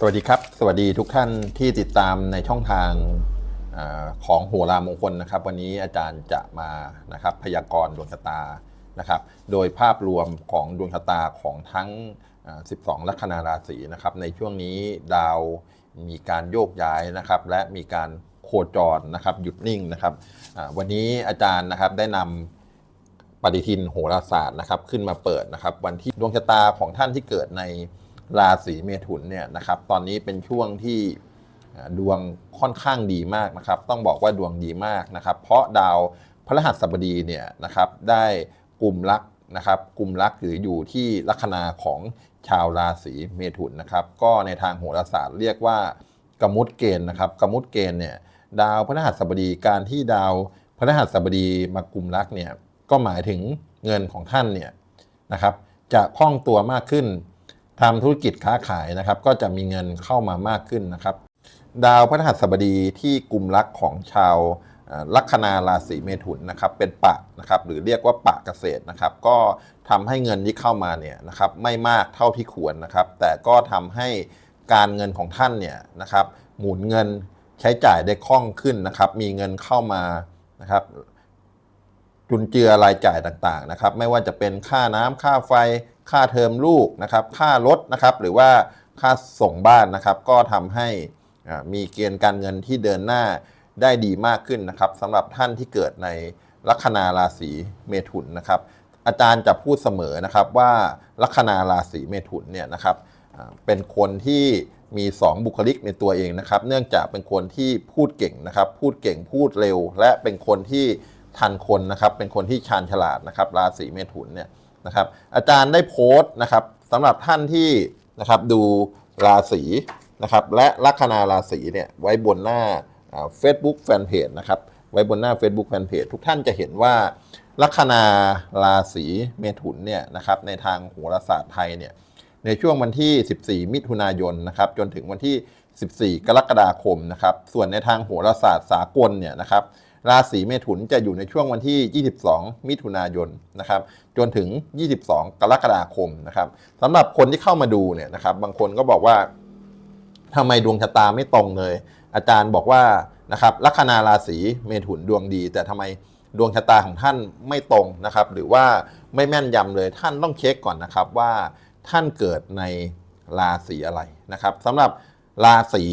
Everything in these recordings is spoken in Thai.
สวัสดีครับ สวัสดีทุกท่านที่ติดตามในช่องทางอของโหรามงคลนะครับ วันนี้อาจารย์จะมานะครับพยากรณ์ดวงชะตานะครับ โดยภาพรวมของดวงชะตาของทั้ง 12 ลัคนาราศีนะครับ ในช่วงนี้ดาวมีการโยกย้ายนะครับ และมีการโคจรนะครับหยุดนิ่งนะครับวันนี้อาจารย์นะครับได้นำปฏิทินโหราศาสตร์นะครับขึ้นมาเปิดนะครับ วันที่ดวงชะตาของท่านที่เกิดใน ราศีเมถุนเนี่ยนะครับตอนนี้เป็นช่วงที่ดวงค่อนข้างดีมากนะครับ ต้องบอกว่าดวงดีมากนะครับ เพราะดาวพฤหัสบดีเนี่ยนะครับได้กลุ่มลักนะครับกลุ่มลักหรืออยู่ที่ลัคนาของชาวราศีเมถุนนะครับ ก็ในทางโหราศาสตร์เรียกว่ากมุตเกณฑ์นะครับกมุตเกณฑ์เนี่ยดาวพฤหัสบดีการที่ดาวพฤหัสบดีมากลุ่มลักเนี่ยก็หมายถึงเงินของท่านเนี่ยนะครับจะคล่องตัวมากขึ้น ทำธุรกิจค้าขายนะครับ ก็จะมีเงินเข้ามามากขึ้นนะครับ ดาวพฤหัสบดีที่กลุ่มลักของชาวลัคนาราศีเมถุนนะครับเป็นปะนะครับหรือเรียกว่าปะเกษตรนะครับ ก็ทำให้เงินที่เข้ามาเนี่ยนะครับไม่มากเท่าที่ควรนะครับ แต่ก็ทำให้การเงินของท่านเนี่ยนะครับ หมุนเงินใช้จ่ายได้คล่องขึ้นนะครับ มีเงินเข้ามานะครับ จุนเจือรายจ่ายต่างๆนะครับ ไม่ว่าจะเป็นค่าน้ำค่าไฟ ค่าเทอมลูกนะครับ ค่ารถนะครับ หรือว่าค่าส่งบ้านนะครับ ก็ทำให้มีเกณฑ์การเงินที่เดินหน้าได้ดีมากขึ้นนะครับสำหรับท่านที่เกิดในลัคนาราศีเมถุนนะครับ อาจารย์จะพูดเสมอนะครับว่าลัคนาราศีเมถุนเนี่ยนะครับเป็นคนที่มี 2 บุคลิกในตัวเองนะครับ เนื่องจากเป็นคนที่พูดเก่งนะครับ พูดเก่งพูดเร็ว และเป็นคนที่ทันคนนะครับ เป็นคนที่ชาญฉลาดนะครับ ราศีเมถุนเนี่ย นะครับ อาจารย์ได้โพสต์นะครับสำหรับท่านที่นะครับดูราศีนะครับและลัคนาราศีเนี่ยไว้บนหน้าเฟซบุ๊กแฟนเพจนะครับไว้บนหน้า Facebook แฟนเพจทุกท่านจะเห็นว่าลัคนาราศีเมถุนเนี่ยนะครับในทางโหราศาสตร์ไทยเนี่ยในช่วงวันที่ 14 มิถุนายนนะครับจนถึงวันที่ 14 กรกฎาคมนะครับส่วนในทางโหราศาสตร์สากลเนี่ยนะครับ ราศีเมถุนจะอยู่ในช่วงวันที่ 22 มิถุนายนนะครับจนถึง 22 กรกฎาคมนะครับสำหรับคนที่เข้ามาดูเนี่ยนะครับบางคนก็บอกว่าทำไมดวงชะตาไม่ตรงเลย อาจารย์บอกว่านะครับลัคนาราศีเมถุนดวงดี แต่ทำไมดวงชะตาของท่านไม่ตรงนะครับ หรือว่าไม่แม่นยำเลยท่านต้องเช็คก่อนนะครับว่าท่านเกิดในราศีอะไรนะครับสำหรับ ราศี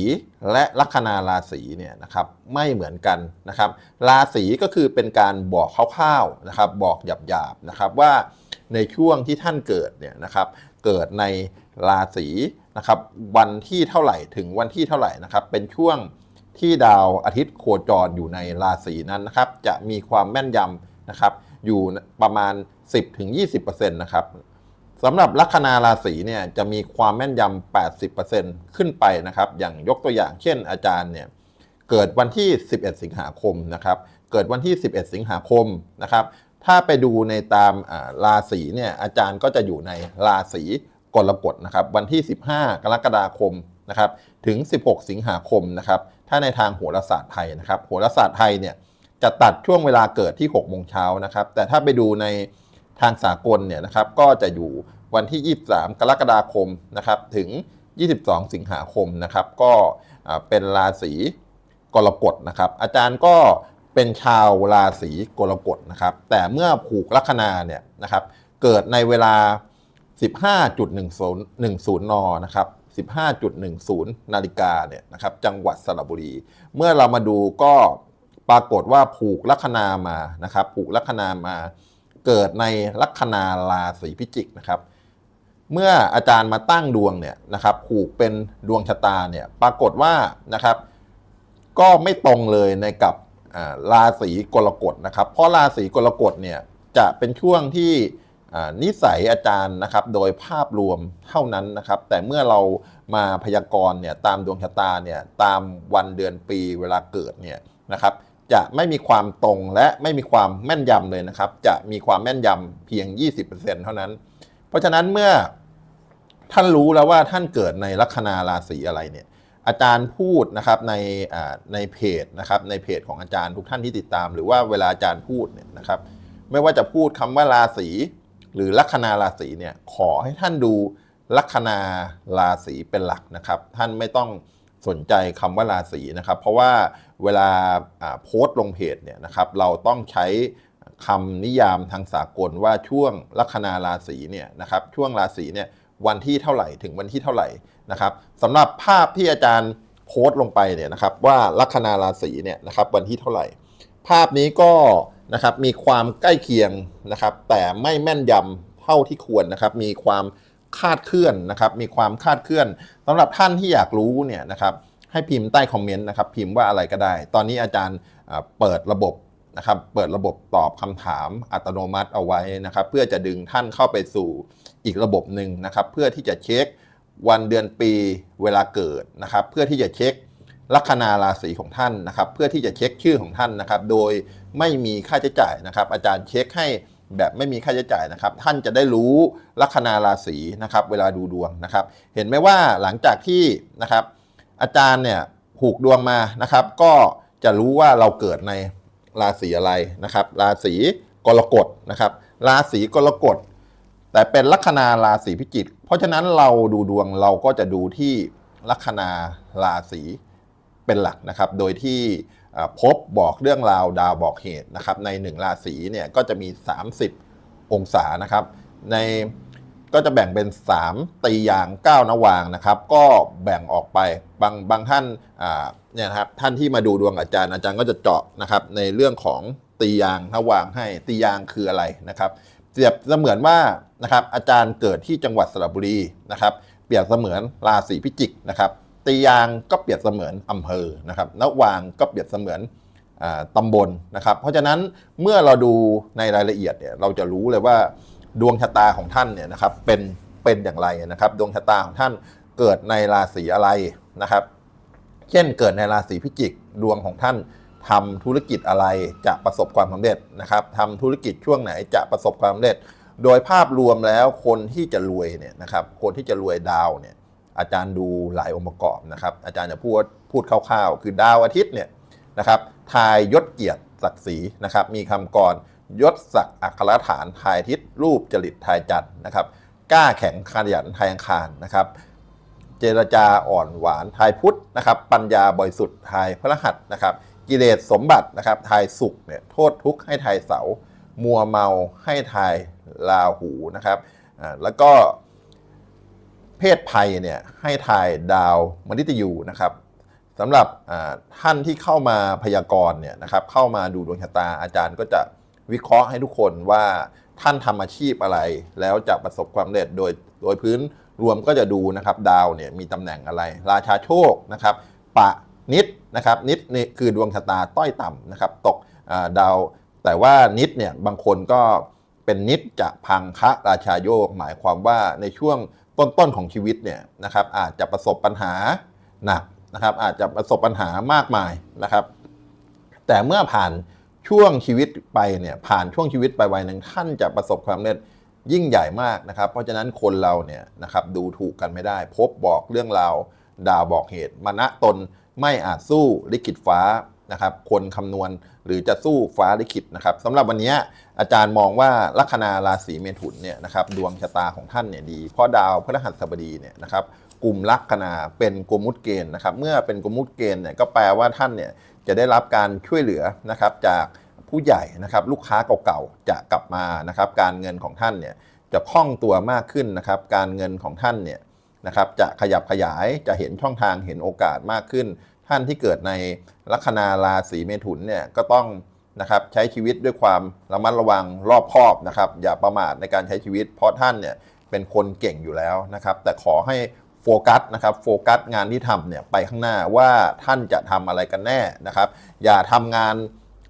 และลัคนาราศีเนี่ยนะครับไม่เหมือนกันนะครับ ราศีก็คือเป็นการบอกคร่าวๆนะครับ บอกหยาบๆนะครับว่าในช่วงที่ท่านเกิดเนี่ยนะครับเกิดในราศีนะครับวันที่เท่าไหร่ถึงวันที่เท่าไหร่นะครับ เป็นช่วงที่ดาวอาทิตย์โคจรอยู่ในราศีนั้นนะครับ จะมีความแม่นยำนะครับ อยู่ประมาณ 10-20%นะครับ สำหรับลัคนาราศีเนี่ยจะมีความแม่นยำ 80%ขึ้นไปนะครับ อย่างยกตัวอย่างเช่นอาจารย์เนี่ยเกิดวันที่ 11 สิงหาคมนะครับ เกิดวันที่ 11 สิงหาคมนะครับ ถ้าไปดูในตามราศีเนี่ยอาจารย์ก็จะอยู่ในราศีกรกฎนะครับ วันที่ 15 กรกฎาคมนะครับ ถึง 16 สิงหาคมนะครับ ถ้าในทางโหราศาสตร์ไทยนะครับ โหราศาสตร์ไทยเนี่ยจะตัดช่วงเวลาเกิดที่ 6 โมงเช้านะครับ แต่ถ้าไปดูใน ทางสากลเนี่ยนะครับก็จะอยู่วันที่ 23 กรกฎาคมนะครับถึง 22 สิงหาคมนะครับก็เป็นราศีกรกฎนะครับ อาจารย์ก็เป็นชาวราศีกรกฎนะครับ แต่เมื่อผูกลัคนาเนี่ยนะครับ เกิดในเวลา 15.10 10นนะครับ15.10 นาฬิกาเนี่ยนะครับจังหวัดสระบุรี เมื่อเรามาดูก็ปรากฏว่าผูกลัคนามานะครับ ผูกลัคนามา เกิดในลัคนาราศีพิจิกนะครับ เมื่ออาจารย์มาตั้งดวงเนี่ยนะครับผูกเป็นดวงชะตาเนี่ยปรากฏว่านะครับ ก็ไม่ตรงเลยในกับราศีกรกฎนะครับ เพราะราศีกรกฎเนี่ยจะเป็นช่วงที่นิสัยอาจารย์นะครับ โดยภาพรวมเท่านั้นนะครับ แต่เมื่อเรามาพยากรณ์เนี่ยตามดวงชะตาเนี่ยตามวันเดือนปีเวลาเกิดเนี่ยนะครับ จะไม่มีความตรงและไม่มีความแม่นยำเลยนะครับ จะมีความแม่นยำเพียง 20%เท่านั้น เพราะฉะนั้นเมื่อท่านรู้แล้วว่าท่านเกิดในลัคนาราศีอะไรเนี่ย อาจารย์พูดนะครับในในเพจนะครับในเพจของอาจารย์ทุกท่านที่ติดตาม หรือว่าเวลาอาจารย์พูดเนี่ยนะครับ ไม่ว่าจะพูดคำว่าราศีหรือลัคนาราศีเนี่ยขอให้ท่านดูลัคนาราศีเป็นหลักนะครับ ท่านไม่ต้องสนใจคำว่าราศีนะครับ เพราะว่า เวลาโพสต์ลงเพจเนี่ยนะครับเราต้องใช้คำนิยามทางสากลว่าช่วงลัคนาราศีเนี่ยนะครับช่วงราศีเนี่ยวันที่เท่าไหร่ถึงวันที่เท่าไหร่นะครับสำหรับภาพที่อาจารย์โพสต์ลงไปเนี่ยนะครับว่าลัคนาราศีเนี่ยนะครับวันที่เท่าไหร่ ภาพนี้ก็นะครับมีความใกล้เคียงนะครับ แต่ไม่แม่นยำเท่าที่ควรนะครับ มีความคาดเคลื่อนนะครับ มีความคาดเคลื่อนสำหรับท่านที่อยากรู้เนี่ยนะครับ ให้พิมพ์ใต้คอมเมนต์นะครับพิมพ์ว่าอะไรก็ได้ ตอนนี้อาจารย์เปิดระบบนะครับเปิดระบบตอบคำถามอัตโนมัติเอาไว้นะครับเพื่อจะดึงท่านเข้าไปสู่อีกระบบหนึ่งนะครับเพื่อที่จะเช็ควันเดือนปีเวลาเกิดนะครับเพื่อที่จะเช็คลัคนาราศีของท่านนะครับเพื่อที่จะเช็คชื่อของท่านนะครับโดยไม่มีค่าใช้จ่ายนะครับอาจารย์เช็คให้แบบไม่มีค่าใช้จ่ายนะครับ ท่านจะได้รู้ลัคนาราศีนะครับเวลาดูดวงนะครับ เห็นไหมว่าหลังจากที่นะครับ อาจารย์เนี่ยผูกดวงมานะครับ ก็จะรู้ว่าเราเกิดในราศีอะไรนะครับ ราศีกรกฎนะครับ ราศีกรกฎแต่เป็นลัคนาราศีพิจิกเพราะฉะนั้นเราดูดวงเราก็จะดูที่ลัคนาราศีเป็นหลักนะครับ โดยที่พบบอกเรื่องราวดาวบอกเหตุนะครับ ในหนึ่งราศีเนี่ยก็จะมี 30 องศานะครับ ใน ก็จะแบ่งเป็น 3 ตียาง 9นวางนะครับ ก็แบ่งออกไปบางบางท่านเนี่ยนะครับท่านที่มาดูดวงอาจารย์อาจารย์ก็จะเจาะนะครับในเรื่องของตียางนวางให้ตียางคืออะไรนะครับเปรียบเสมือนว่านะครับอาจารย์เกิดที่จังหวัดสระบุรีนะครับ เปรียบเสมือนราศีพิจิกนะครับตียางก็เปรียบเสมือนอำเภอนะครับนวางก็เปรียบเสมือนอตำบลนะครับ เพราะฉะนั้นเมื่อเราดูในรายละเอียดเนี่ยเราจะรู้เลยว่า ดวงชะตาของท่านเนี่ยนะครับเป็นเป็นอย่างไรนะครับ ดวงชะตาของท่านเกิดในราศีอะไรนะครับ เช่นเกิดในราศีพิจิกดวงของท่านทำธุรกิจอะไรจะประสบความสำเร็จนะครับทำธุรกิจช่วงไหนจะประสบความสำเร็จ โดยภาพรวมแล้วคนที่จะรวยเนี่ยนะครับคนที่จะรวยดาวเนี่ยอาจารย์ดูหลายองค์ประกอบนะครับ อาจารย์จะพูดพูดคร่าวๆ คือดาวอาทิตย์เนี่ยนะครับทายยศเกียรติศักดิ์ศรีนะครับมีคำกร ยศศักดิ์อัครฐานทายทิตย์รูปจริตทายจันนะครับกล้าแข็งขยันทายอังคารนะครับเจรจาอ่อนหวานทายพุทธนะครับปัญญาบริสุทธิ์ทายพระหัสนะครับกิเลสสมบัตินะครับทายสุขเนี่ยโทษทุกข์ให้ทายเสา มัวเมาให้ทายลาหูนะครับแล้วก็เพศภัยเนี่ยให้ทายดาวมฤตยูนะครับสำหรับท่านที่เข้ามาพยากรณ์เนี่ยนะครับเข้ามาดูดวงชะตาอาจารย์ก็จะ วิเคราะห์ให้ทุกคนว่าท่านทำอาชีพอะไร แล้วจะประสบความสำเร็จโดยโดยพื้นรวมก็จะดูนะครับดาวเนี่ยมีตำแหน่งอะไร ราชาโชคนะครับปะนิดนะครับนิดนี่คือดวงชะตาต้อยต่ำนะครับตกดาว แต่ว่านิดเนี่ยบางคนก็เป็นนิดจะพังคะราชาโยก หมายความว่าในช่วงต้นๆของชีวิตเนี่ยนะครับอาจจะประสบปัญหาหนักนะครับอาจจะประสบปัญหามากมายนะครับ แต่เมื่อผ่าน ช่วงชีวิตไปเนี่ยผ่านช่วงชีวิตไปวัยหนึ่งท่านจะประสบความสำเร็จยิ่งใหญ่มากนะครับ เพราะฉะนั้นคนเราเนี่ยนะครับดูถูกกันไม่ได้ พบบอกเรื่องราวดาวบอกเหตุมณตนไม่อาจสู้ลิขิตฟ้านะครับคนคำนวณหรือจะสู้ฟ้าลิขิตนะครับสำหรับวันนี้อาจารย์มองว่าลัคนาราศีเมถุนเนี่ยนะครับดวงชะตาของท่านเนี่ยดีเพราะดาวพฤหัสบดีเนี่ยนะครับกลุ่มลัคนาเป็นกลุ่มมุดเกณฑ์นะครับเมื่อเป็นกลุ่มมุดเกณฑ์เนี่ยก็แปลว่าท่านเนี่ย จะได้รับการช่วยเหลือนะครับจากผู้ใหญ่นะครับลูกค้าเก่าๆจะกลับมานะครับการเงินของท่านเนี่ยจะคล่องตัวมากขึ้นนะครับการเงินของท่านเนี่ยนะครับจะขยับขยายจะเห็นช่องทางเห็นโอกาสมากขึ้น ท่านที่เกิดในลัคนาราศีเมถุนเนี่ยก็ต้องนะครับใช้ชีวิตด้วยความระมัดระวังรอบคอบนะครับอย่าประมาทในการใช้ชีวิต เพราะท่านเนี่ยเป็นคนเก่งอยู่แล้วนะครับแต่ขอให้ โฟกัสนะครับโฟกัสงานที่ทำเนี่ยไปข้างหน้าว่าท่านจะทำอะไรกันแน่นะครับ อย่าทำงาน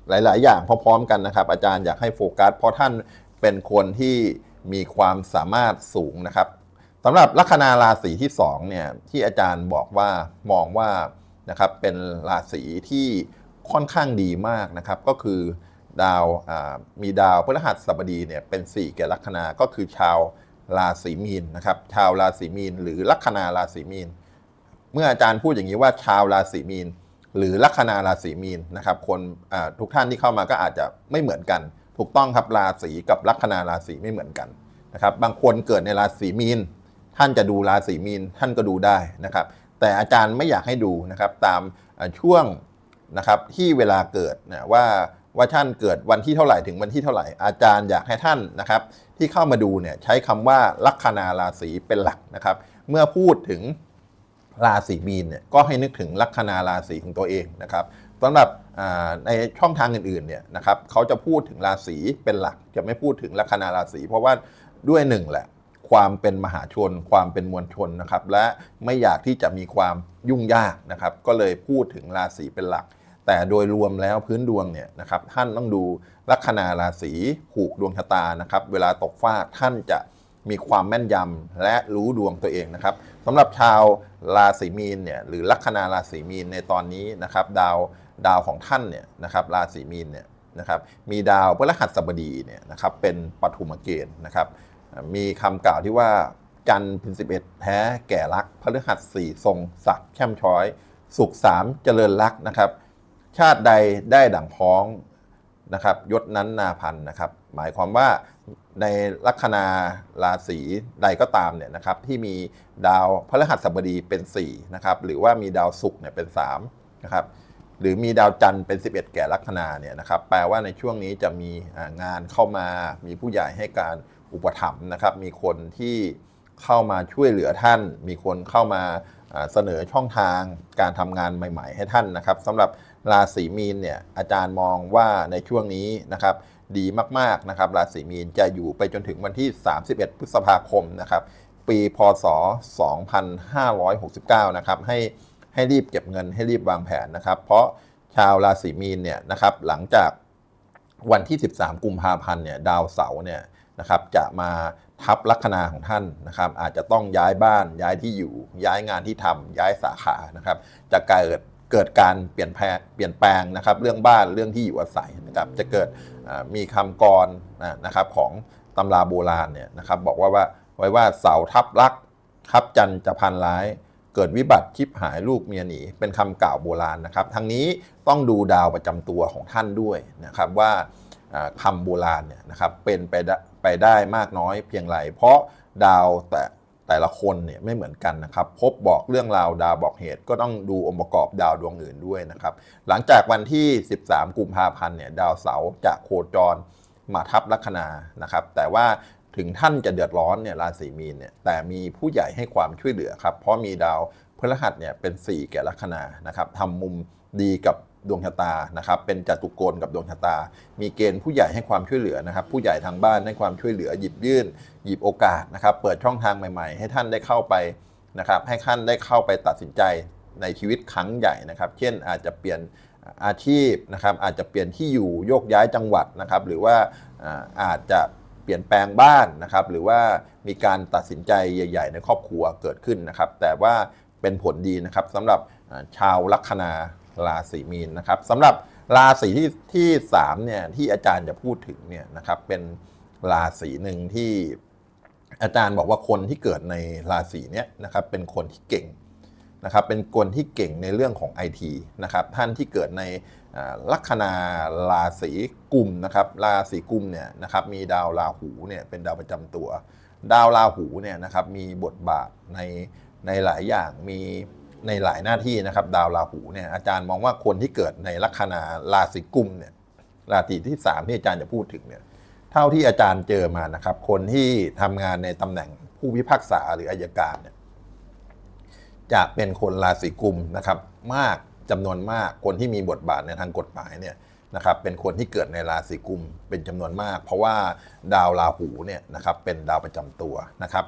หลาย ๆ อย่างพร้อม ๆ กันนะครับ อาจารย์อยากให้โฟกัส เพราะท่านเป็นคนที่มีความสามารถสูงนะครับสำหรับลัคนาราศีที่2เนี่ยที่อาจารย์บอกว่ามองว่านะครับเป็นราศีที่ค่อนข้างดีมากนะครับ ก็คือดาวมีดาวพฤหัสบดีเนี่ยเป็น4แก่ลัคนาก็คือชาว ราศีมีนนะครับชาวราศีมีน หรือลัคนาราศีมีน เมื่ออาจารย์พูดอย่างนี้ว่าชาวราศีมีน หรือลัคนาราศีมีนนะครับคนทุกท่านที่เข้ามาก็อาจจะไม่เหมือนกัน ถูกต้องครับราศีกับลัคนาราศีไม่เหมือนกันนะครับบางคนเกิดในราศีมีน ท่านจะดูราศีมีนท่านก็ดูได้นะครับ แต่อาจารย์ไม่อยากให้ดูนะครับตามช่วงนะครับที่เวลาเกิดนะว่าว่าท่านเกิดวันที่เท่าไหร่ถึงวันที่เท่าไหร่ อาจารย์อยากให้ท่านนะครับ ที่เข้ามาดูเนี่ยใช้คำว่าลัคนาราศีเป็นหลักนะครับ เมื่อพูดถึงราศีมีนเนี่ยก็ให้นึกถึงลัคนาราศีของตัวเองนะครับสำหรับในช่องทางอื่นๆเนี่ยนะครับเขาจะพูดถึงราศีเป็นหลัก จะไม่พูดถึงลัคนาราศีเพราะว่าด้วยหนึ่งแหละความเป็นมหาชน ความเป็นมวลชนนะครับ และไม่อยากที่จะมีความยุ่งยากนะครับ ก็เลยพูดถึงราศีเป็นหลัก แต่โดยรวมแล้วพื้นดวงเนี่ยนะครับท่านต้องดู ลัคนาราศีผูกดวงชะตานะครับ เวลาตกฟากท่านจะมีความแม่นยำและรู้ดวงตัวเองนะครับสำหรับชาวราศีมีนเนี่ยหรือลัคนาราศีมีนในตอนนี้นะครับดาวดาวของท่านเนี่ยนะครับราศีมีนเนี่ยนะครับมีดาวพฤหัสบดีเนี่ยนะครับเป็นปฐุมเกณฑ์นะครับมีคำกล่าวที่ว่าจันทร์เป็นสิบเอ็ดแพ้แก่รักพฤหัสสี่ทรงศักดิ์แช่มช้อย สุขสามเจริญรักนะครับ ชาติใดได้ดั่งพ้อง นะครับยศนั้นนาพันนะครับหมายความว่าในลัคนาราศีใดก็ตามเนี่ยนะครับที่มีดาวพฤหัสบดีเป็น4นะครับหรือว่ามีดาวศุกร์เนี่ยเป็น3นะครับหรือมีดาวจันทร์เป็น 11 แก่ลัคนาเนี่ยนะครับแปลว่าในช่วงนี้จะมีงานเข้ามา มีผู้ใหญ่ให้การอุปถัมภ์นะครับมีคนที่เข้ามาช่วยเหลือท่าน มีคนเข้ามาอ่าเสนอช่องทางการทำงานใหม่ ๆ ให้ท่านนะครับสำหรับ ราศีมีนเนี่ยอาจารย์มองว่าในช่วงนี้นะครับดีมากๆนะครับราศีมีนจะอยู่ไปจนถึงวันที่ 31 พฤษภาคมนะครับปีพศ 2569 นะครับให้ให้รีบเก็บเงินให้รีบวางแผนนะครับ เพราะชาวราศีมีนเนี่ยนะครับหลังจากวันที่ 13 กุมภาพันธ์เนี่ยดาวเสาร์เนี่ยนะครับจะมาทับลัคนาของท่านนะครับ อาจจะต้องย้ายบ้านย้ายที่อยู่ ย้ายงานที่ทำย้ายสาขานะครับ จะเกิด เกิดการเปลี่ยนแปลงเปลี่ยนแปลงนะครับเรื่องบ้านเรื่องที่อยู่อาศัยนะครับจะเกิดมีคำกรนะครับของตำราโบราณเนี่ยนะครับบอกว่าว่าไว้ว่าเสาทับรักทับจันจะพันร้าย เกิดวิบัติชิบหายลูกเมียหนีเป็นคำกล่าวโบราณนะครับทั้งนี้ต้องดูดาวประจำตัวของท่านด้วยนะครับว่าอ่าคำโบราณเนี่ยนะครับเป็นไปได้ไปได้มากน้อยเพียงไรเพราะดาวแต่ แต่ละคนเนี่ยไม่เหมือนกันนะครับ พบบอกเรื่องราวดาวบอกเหตุ ก็ต้องดูองค์ประกอบดาวดวงอื่นด้วยนะครับ หลังจากวันที่ 13 กุมภาพันธ์เนี่ยดาวเสาร์จะโคจรมาทับลัคนานะครับ แต่ว่าถึงท่านจะเดือดร้อนเนี่ยราศีมีนเนี่ยแต่มีผู้ใหญ่ให้ความช่วยเหลือครับ เพราะมีดาวพฤหัสเนี่ยเป็น 4 แก่ลัคนานะครับทำมุมดีกับ ดวงชะตานะครับเป็นจตุโกณกับดวงชะตา มีเกณฑ์ผู้ใหญ่ให้ความช่วยเหลือนะครับ ผู้ใหญ่ทางบ้านให้ความช่วยเหลือหยิบยื่น หยิบโอกาสนะครับ เปิดช่องทางใหม่ ๆ ให้ท่านได้เข้าไปนะครับ ให้ท่านได้เข้าไปตัดสินใจในชีวิตครั้งใหญ่นะครับ เช่นอาจจะเปลี่ยนอาชีพนะครับ อาจจะเปลี่ยนที่อยู่โยกย้ายจังหวัดนะครับ หรือว่าอาจจะเปลี่ยนแปลงบ้านนะครับ หรือว่ามีการตัดสินใจใหญ่ ๆ ในครอบครัวเกิดขึ้นนะครับ แต่ว่าเป็นผลดีนะครับสำหรับชาวลัคนา ราศีมีนนะครับสำหรับราศีที่ที่สามเนี่ยที่อาจารย์จะพูดถึงเนี่ยนะครับเป็นราศีหนึ่งที่อาจารย์บอกว่าคนที่เกิดในราศีเนี้ยนะครับเป็นคนที่เก่งนะครับเป็นคนที่เก่งในเรื่องของ IT นะครับท่านที่เกิดในลัคนาราศีกุมนะครับราศีกุมเนี่ยนะครับมีดาวราหูเนี่ยเป็นดาวประจำตัว ดาวราหูเนี่ยนะครับมีบทบาทในในหลายอย่างมี ในหลายหน้าที่นะครับ ดาวราหูเนี่ยอาจารย์มองว่าคนที่เกิดในลัคนาราศีกุมเนี่ยราศีที่สามที่อาจารย์จะพูดถึงเนี่ยเท่าที่อาจารย์เจอมานะครับ คนที่ทำงานในตำแหน่งผู้พิพากษาหรืออายการเนี่ยจะเป็นคนราศีกุมนะครับ มากจำนวนมากคนที่มีบทบาทในทางกฎหมายเนี่ยนะครับเป็นคนที่เกิดในราศีกุมเป็นจำนวนมาก เพราะว่าดาวราหูเนี่ยนะครับเป็นดาวประจำตัวนะครับ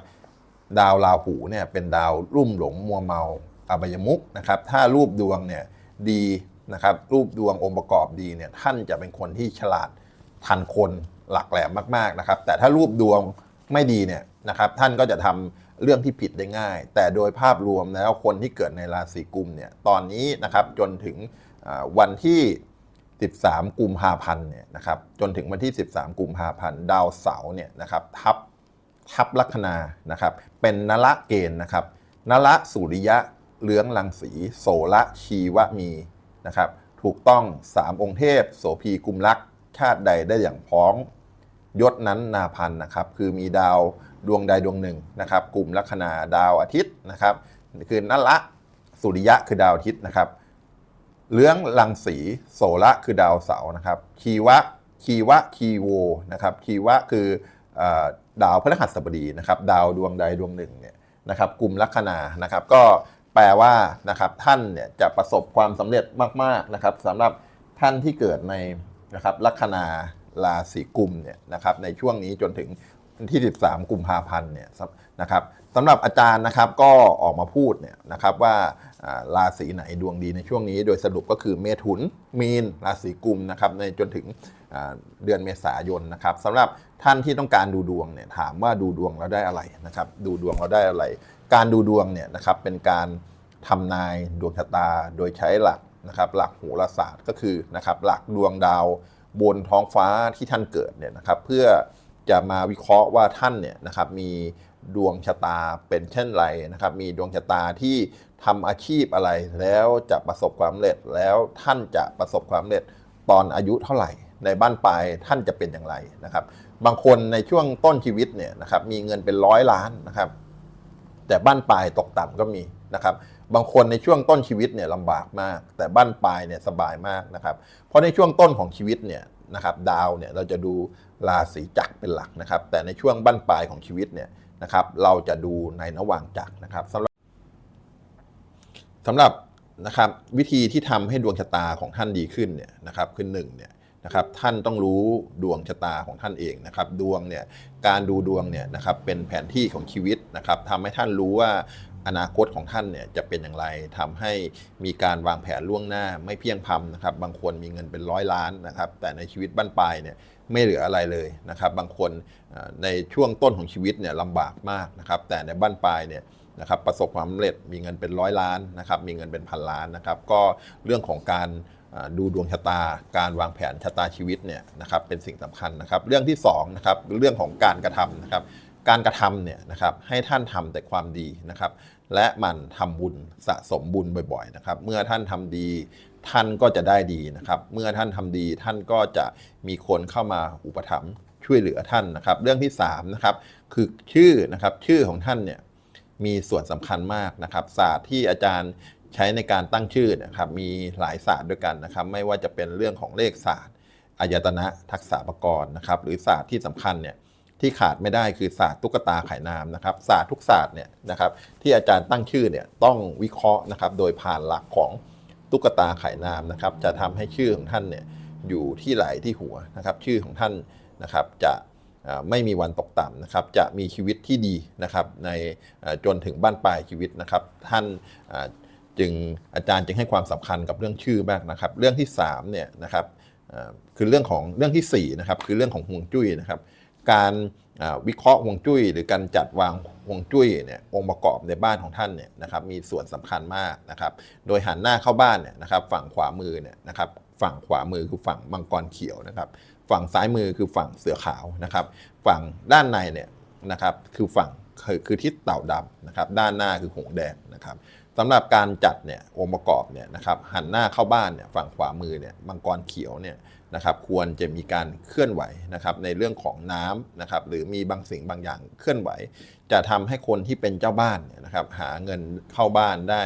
ดาวราหูเนี่ยเป็นดาวรุ่มหลงมัวเมา อบายมุกนะครับถ้ารูปดวงเนี่ยดีนะครับรูปดวงองค์ประกอบดีเนี่ยท่านจะเป็นคนที่ฉลาดทันคนหลักแหลมมากๆนะครับ แต่ถ้ารูปดวงไม่ดีเนี่ยนะครับท่านก็จะทำเรื่องที่ผิดได้ง่าย แต่โดยภาพรวมแล้วคนที่เกิดในราศีกุมเนี่ยตอนนี้นะครับจนถึงวันที่ 13 กุมภาพันธ์เนี่ยนะครับจนถึงวันที่ 13 กุมภาพันธ์ดาวเสาร์เนี่ยนะครับทับทับลัคนานะครับเป็นนละเกณฑ์นะครับนละสุริยะ เลื้องลังสี โสละชีวะมีนะครับ ถูกต้องสามองค์เทพ โสพีกุมลักษ์ชาติใดได้อย่างพ้องยศนั้นนาพันนะครับ คือมีดาวดวงใดดวงหนึ่งนะครับ กลุ่มลัคนาดาวอาทิตย์นะครับ คือนั่นละสุริยะคือดาวอาทิตย์นะครับเลื้องลังสีโสระคือดาวเสาร์นะครับคีวะคีวะคีโวนะครับคีวะคือเออดาวพฤหัสบดีนะครับ ดาวดวงใดดวงหนึ่งเนี่ยนะครับ กลุ่มลัคนานะครับ ก็ แปลว่านะครับท่านเนี่ยจะประสบความสำเร็จมากๆนะครับสำหรับท่านที่เกิดในนะครับลัคนาราศีกุมเนี่ยนะครับในช่วงนี้จนถึงที่ 13 กุมภาพันธ์เนี่ยนะครับสำหรับอาจารย์นะครับก็ออกมาพูดเนี่ยนะครับว่าราศีไหนดวงดีในช่วงนี้ โดยสรุปก็คือเมถุนมีนราศีกุมนะครับในจนถึง เดือนเมษายนนะครับสำหรับท่านที่ต้องการดูดวงเนี่ยถามว่าดูดวงเราได้อะไรนะครับ ดูดวงเราได้อะไร การดูดวงเนี่ยนะครับเป็นการทำนายดวงชะตาโดยใช้หลักนะครับหลักโหราศาสตร์ก็คือนะครับหลักดวงดาวบนท้องฟ้าที่ท่านเกิดเนี่ยนะครับเพื่อจะมาวิเคราะห์ว่าท่านเนี่ยนะครับมีดวงชะตาเป็นเช่นไรนะครับ มีดวงชะตาที่ทำอาชีพอะไร แล้วจะประสบความสำเร็จแล้วท่านจะประสบความสำเร็จตอนอายุเท่าไหร่ ในบ้านปลายท่านจะเป็นอย่างไรนะครับ บางคนในช่วงต้นชีวิตเนี่ยนะครับมีเงินเป็นร้อยล้านนะครับ แต่บ้านปลายตกต่ำก็มีนะครับ บางคนในช่วงต้นชีวิตเนี่ยลำบากมาก แต่บ้านปลายเนี่ยสบายมากนะครับ เพราะในช่วงต้นของชีวิตเนี่ยนะครับดาวเนี่ยเราจะดูราศีจักรเป็นหลักนะครับ แต่ในช่วงบ้านปลายของชีวิตเนี่ยนะครับ เราจะดูในระหว่างจักรนะครับสำหรับสำหรับนะครับวิธีที่ทำให้ดวงชะตาของท่านดีขึ้นเนี่ยนะครับคือหนึ่งเนี่ย นะครับท่านต้องรู้ดวงชะตาของท่านเองนะครับดวงเนี่ยการดูดวงเนี่ยนะครับเป็นแผนที่ของชีวิตนะครับทำให้ท่านรู้ว่าอนาคตของท่านเนี่ยจะเป็นอย่างไรทำให้มีการวางแผนล่วงหน้าไม่เพียงพำนะครับ บางคนมีเงินเป็นร้อยล้านนะครับ แต่ในชีวิตบั้นปลายเนี่ยไม่เหลืออะไรเลยนะครับ บางคนในช่วงต้นของชีวิตเนี่ยลำบากมากนะครับ แต่ในบั้นปลายเนี่ยนะครับประสบความสำเร็จมีเงินเป็นร้อยล้านนะครับ มีเงินเป็นพันล้านนะครับ ก็เรื่องของการ ดูดวงชะตา การวางแผนชะตาชีวิตเนี่ยนะครับเป็นสิ่งสำคัญนะครับ เรื่องที่สองนะครับเรื่องของการกระทำนะครับ การกระทำเนี่ยนะครับให้ท่านทำแต่ความดีนะครับ และมันทำบุญสะสมบุญบ่อยๆนะครับ เมื่อท่านทำดีท่านก็จะได้ดีนะครับ เมื่อท่านทำดีท่านก็จะมีคนเข้ามาอุปถัมภ์ช่วยเหลือท่านนะครับ เรื่องที่3นะครับคือชื่อนะครับชื่อของท่านเนี่ยมีส่วนสำคัญมากนะครับ ศาสตร์ที่อาจารย์ ใช้ในการตั้งชื่อเนะครับมีหลายศาสตร์ด้วยกันนะครับ ไม่ว่าจะเป็นเรื่องของเลขศาสตร์อายตนะทักษะประกรณ์นะครับ หรือศาสตร์ที่สำคัญเนี่ยที่ขาดไม่ได้คือศาสตร์ตุ๊กตาไข่นามนะครับ ศาสตร์ทุกศาสตร์เนี่ยนะครับ ที่อาจารย์ตั้งชื่อเนี่ยต้องวิเคราะห์นะครับ โดยผ่านหลักของตุ๊กตาไข่นามนะครับ จะทำให้ชื่อของท่านเนี่ยอยู่ที่ไหลที่หัวนะครับ ชื่อของท่านนะครับจะไม่มีวันตกต่ำนะครับ จะมีชีวิตที่ดีนะครับ ในจนถึงบ้านปลายชีวิตนะครับ ท่านอ จึงอาจารย์จึงให้ความสำคัญกับเรื่องชื่อมากนะครับ เรื่องที่สามเนี่ยนะครับคือเรื่องของเรื่องที่4นะครับคือเรื่องของห่วงจุ้ยนะครับ การวิเคราะห์ห่วงจุ้ย หรือการจัดวางห่วงจุ้ยเนี่ยองค์ประกอบในบ้านของท่านเนี่ยนะครับมีส่วนสำคัญมากนะครับ โดยหันหน้าเข้าบ้านเนี่ยนะครับ ฝั่งขวามือเนี่ยนะครับฝั่งขวามือคือฝั่งมังกรเขียวนะครับ ฝั่งซ้ายมือคือฝั่งเสือขาวนะครับ ฝั่งด้านในเนี่ยนะครับคือฝั่งคือทิศเต่าดำนะครับ ด้านหน้าคือหงแดงนะครับ สำหรับการจัดเนี่ยองค์ประกอบเนี่ยนะครับหันหน้าเข้าบ้านเนี่ยฝั่งขวามือเนี่ยมังกรเขียวเนี่ยนะครับควรจะมีการเคลื่อนไหวนะครับในเรื่องของน้ำนะครับหรือมีบางสิ่งบางอย่างเคลื่อนไหว จะทำให้คนที่เป็นเจ้าบ้านเนี่ยนะครับหาเงินเข้าบ้านได้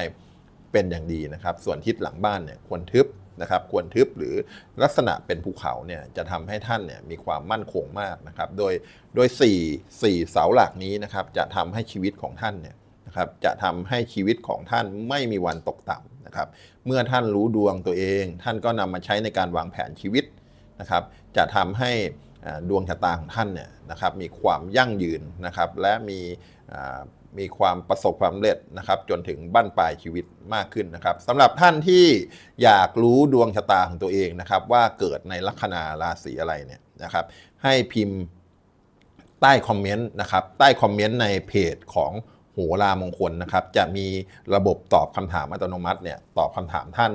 เป็นอย่างดีนะครับ ส่วนทิศหลังบ้านเนี่ยควรทึบนะครับควรทึบหรือลักษณะเป็นภูเขาเนี่ยจะทำให้ท่านเนี่ยมีความมั่นคงมากนะครับ โดยโดย4 4เสาหลักนี้นะครับจะทำให้ชีวิตของท่านเนี่ย นะครับจะทำให้ชีวิตของท่านไม่มีวันตกต่ำนะครับ เมื่อท่านรู้ดวงตัวเอง ท่านก็นำมาใช้ในการวางแผนชีวิตนะครับ จะทำให้ดวงชะตาของท่านเนี่ยนะครับมีความยั่งยืนนะครับ และมีมีความประสบความสำเร็จนะครับ จนถึงบั้นปลายชีวิตมากขึ้นนะครับสำหรับท่านที่อยากรู้ดวงชะตาของตัวเองนะครับ ว่าเกิดในลัคนาราศีอะไรเนี่ยนะครับ ให้พิมพ์ใต้คอมเมนต์นะครับ ใต้คอมเมนต์ในเพจของ โหรามงคลนะครับ จะมีระบบตอบคำถามอัตโนมัติเนี่ยตอบคำถามท่าน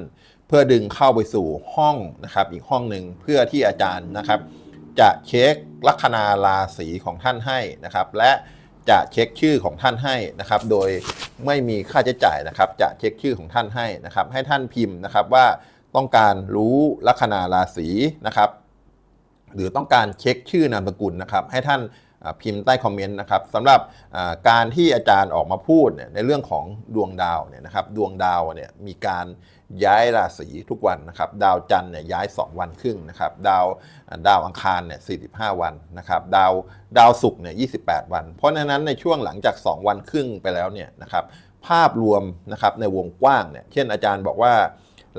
เพื่อดึงเข้าไปสู่ห้องนะครับ อีกห้องหนึ่งเพื่อที่อาจารย์นะครับ จะเช็คลัคนาราศีของท่านให้นะครับ และจะเช็คชื่อของท่านให้นะครับ โดยไม่มีค่าใช้จ่ายนะครับ จะเช็คชื่อของท่านให้นะครับ ให้ท่านพิมพ์นะครับว่าต้องการรู้ลัคนาราศีนะครับ หรือต้องการเช็คชื่อนามสกุลนะครับ ให้ท่าน พิมพ์ใต้คอมเมนต์นะครับสำหรับการที่อาจารย์ออกมาพูดเนี่ยในเรื่องของดวงดาวเนี่ยนะครับดวงดาวเนี่ยมีการย้ายราศีทุกวันนะครับดาวจันทร์เนี่ยย้าย 2 วันครึ่งนะครับดาวดาวอังคารเนี่ย45 วันนะครับดาวดาวศุกร์เนี่ย28 วัน เพราะฉะนั้นในช่วงหลังจาก 2 วันครึ่งไปแล้วเนี่ยนะครับภาพรวมนะครับในวงกว้างเนี่ยเช่นอาจารย์บอกว่า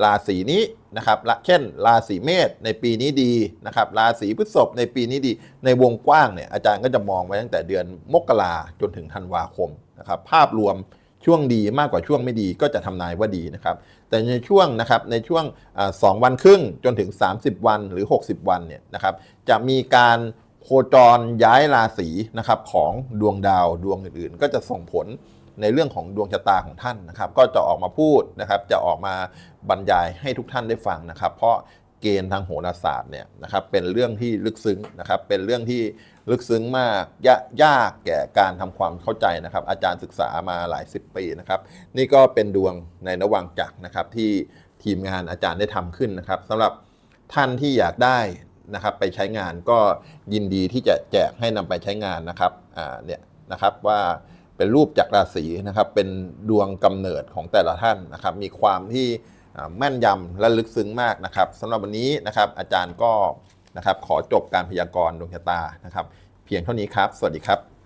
ราศีนี้นะครับละเช่นราศีเมษในปีนี้ดีนะครับราศีพฤษภในปีนี้ดี ในวงกว้างเนี่ยอาจารย์ก็จะมองไว้ตั้งแต่เดือนมกราจนถึงธันวาคมนะครับภาพรวมช่วงดีมากกว่าช่วงไม่ดีก็จะทำนายว่าดีนะครับ แต่ในช่วงนะครับในช่วงสองวันครึ่งจนถึง 30 วันหรือ 60 วันเนี่ยนะครับจะมีการโคจรย้ายราศีนะครับของดวงดาวดวงอื่นๆ ก็จะส่งผล ในเรื่องของดวงชะตาของท่านนะครับ ก็จะออกมาพูดนะครับ จะออกมาบรรยายให้ทุกท่านได้ฟังนะครับ เพราะเกณฑ์ทางโหราศาสตร์เนี่ยนะครับเป็นเรื่องที่ลึกซึ้งนะครับ เป็นเรื่องที่ลึกซึ้งมากยากยากแก่การทำความเข้าใจนะครับ อาจารย์ศึกษามาหลายสิบปีนะครับ นี่ก็เป็นดวงในระหว่างจักรนะครับ ที่ทีมงานอาจารย์ได้ทำขึ้นนะครับสำหรับท่านที่อยากได้นะครับ ไปใช้งานก็ยินดีที่จะแจกให้นำไปใช้งานนะครับอ่าเนี่ยนะครับว่า เป็นรูปจากราศีนะครับ เป็นดวงกำเนิดของแต่ละท่านนะครับ มีความที่แม่นยำและลึกซึ้งมากนะครับสำหรับวันนี้นะครับ อาจารย์ก็นะครับขอจบการพยากรณ์ดวงชะตานะครับ เพียงเท่านี้ครับ สวัสดีครับ